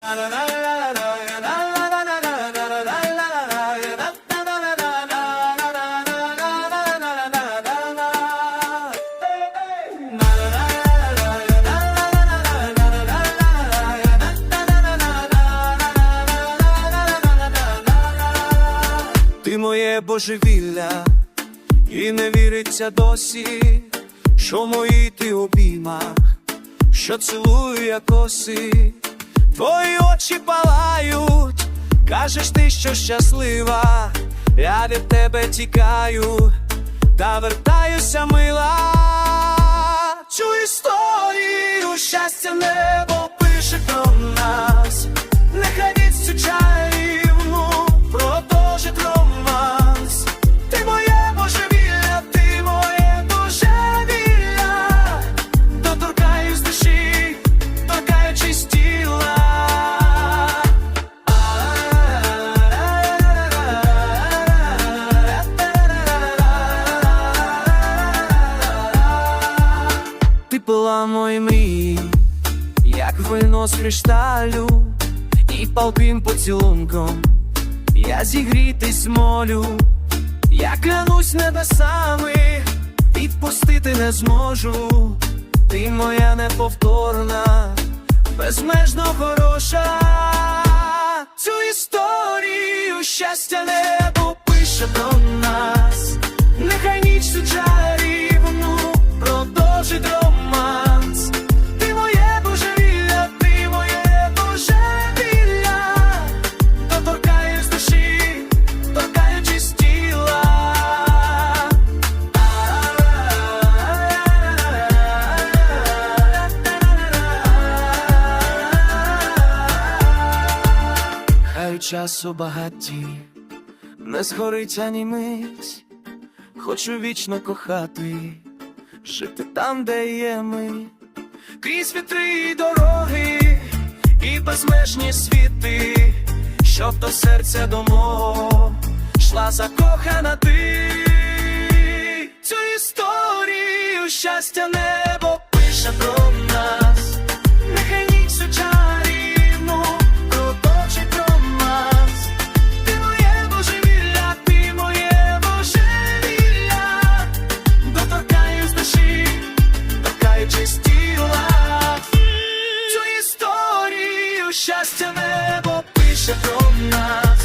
Ти моє божевілля, і не віриться досі, що в моїй ти обіймах, що цілую я коси, твої очі палають, кажеш ти, що щаслива, я від тебе тікаю, та вертаюся мила. Цю історію щастя небо пила мої мрії, як вино з кришталю, і палким поцілунком я зігрітись молю, я клянусь небесами, відпустити не зможу, ти моя неповторна, безмежно хороша, цю історію щастя небо пише Часу багаті, не згорить ані мить, хочу вічно кохати, жити там, де є ми, крізь вітри і дороги, і безмежні світи, щоб до серця до мого йшла закохана ти, цю історію щастя небо Цю небо пише про нас.